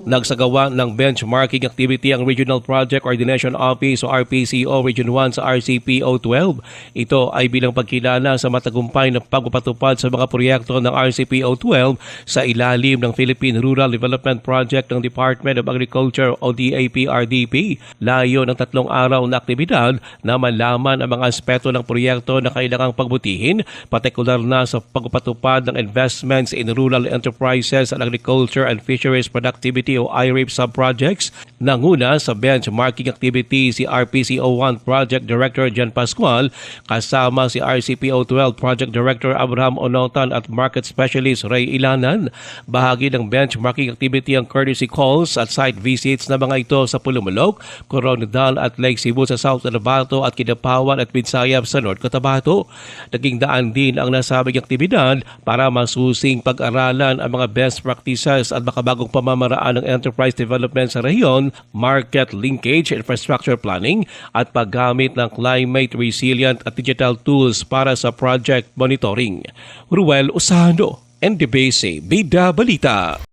Nagsagawa ng benchmarking activity ang Regional Project Coordination Office o RPCO Region 1 sa RCPO 12. Ito ay bilang pagkilala sa matagumpay na pagpapatupad sa mga proyekto ng RCPO 12 sa ilalim ng Philippine Rural Development Project ng Department of Agriculture o DAPRDP. Layo ng tatlong araw na aktibidad na malaman ang mga aspeto ng proyekto na kailangang pagbutihin, partikular na sa pagpapatupad ng investments in rural enterprises and agriculture and fisheries productivity Ohio subprojects Nanguna sa benchmarking activity si RPCO1 Project Director Jan Pascual kasama si RCPO 12 Project Director Abraham Onotan at Market Specialist Ray Ilanan. Bahagi ng benchmarking activity ang courtesy calls at site visits na mga ito sa Pulumulok, Coronadal at Lake Cebu sa South Cotabato at Kidapawan at Binsayap sa North Cotabato. Naging daan din ang nasabing aktibidad para masusing pag-aralan ang mga best practices at makabagong pamamaraan ng enterprise development sa rehiyon, market linkage, infrastructure planning at paggamit ng climate resilient at digital tools para sa project monitoring. Ruel Usano, NDBC, Bida Balita.